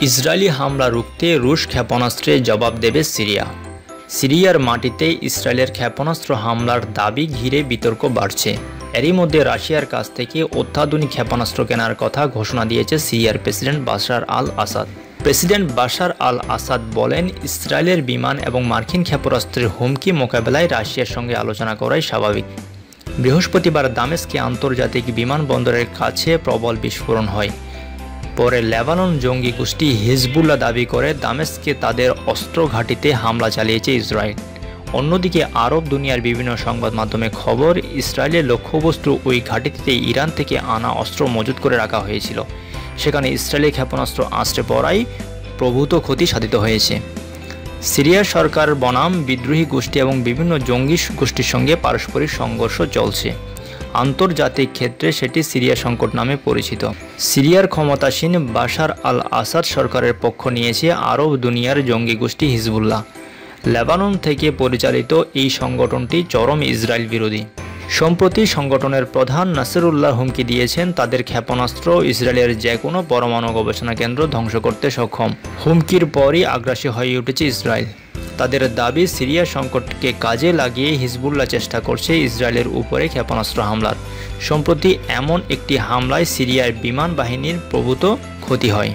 Israeli হামলা রুখতে রুশ ক্ষেপণাস্ত্রে জবাব দেবে সিরিয়া। সিরিয়ার মাটিতে ইসরায়েলের ক্ষেপণাস্ত্র হামলার দাবি ঘিরে বিতর্ক বাড়ছে। এরই মধ্যে রাশিয়ার কাছ থেকে অত্যাধুনিক ক্ষেপণাস্ত্র কেনার কথা ঘোষণা দিয়েছে সিরিয়ার president Bashar al Assad. President Bashar al Assad বলেন, ইসরায়েলের বিমান এবং মার্কিন ক্ষেপণাস্ত্রের হুমকি মোকাবেলায় রাশিয়ার সঙ্গে আলোচনা করাই স্বাভাবিক। বৃহস্পতিবার দামেস্কে আন্তর্জাতিক বিমানবন্দরের কাছে প্রবল বিস্ফোরণ হয়। পরে লেবানন জঙ্গি গোষ্ঠী হিজবুল্লাহ দাবি করে দামেস্কে তাদের অস্ত্র ঘাঁটিতে হামলা চালিয়েছে ইসরায়েল। অন্যদিকে আরব দুনিয়ার বিভিন্ন সংবাদ মাধ্যমে খবর, ইসরায়েলের লক্ষ্যবস্তু ওই ঘাঁটিতে ইরান থেকে আনা অস্ত্র মজুত করে রাখা হয়েছিল। সেখানে ইসরায়েলি ক্ষেপণাস্ত্র আশ্রে পড়ায় প্রভূত ক্ষতি সাধিত হয়েছে। সিরিয়ার সরকার বনাম, বিদ্রোহী গোষ্ঠী এবং বিভিন্ন জঙ্গি গোষ্ঠীর সঙ্গে পারস্পরিক সংঘর্ষ চলছে। আন্তর্জাতিক ক্ষেত্রে সেটি সিরিয়া সংকট নামে পরিচিত। সিরিয়ার ক্ষমতাসীন বাশার আল আসাদ সরকারের পক্ষ নিয়েছে আরব দুনিয়ার জঙ্গি গোষ্ঠী হিজবুল্লাহ। লেবানন থেকে পরিচালিত এই সংগঠনটি চরম ইসরায়েল বিরোধী। সম্প্রতি সংগঠনের প্রধান নাসিরুল্লাহ হুমকি দিয়েছেন, তাদের ক্ষেপণাস্ত্র ইসরায়েলের যে কোনো পরমাণু গবেষণা কেন্দ্র ধ্বংস করতে সক্ষম। হুমকির পরই আগ্রাসী হয়ে উঠেছে ইসরায়েল। তাদের দাবি, সিরিয়া সংকটকে কাজে লাগিয়ে হিজবুল্লাহ চেষ্টা করছে ইসরায়েলের উপরে ক্ষেপণাস্ত্র হামলার। সম্প্রতি এমন একটি হামলায় সিরিয়ার বিমান বাহিনীর প্রভূত ক্ষতি হয়।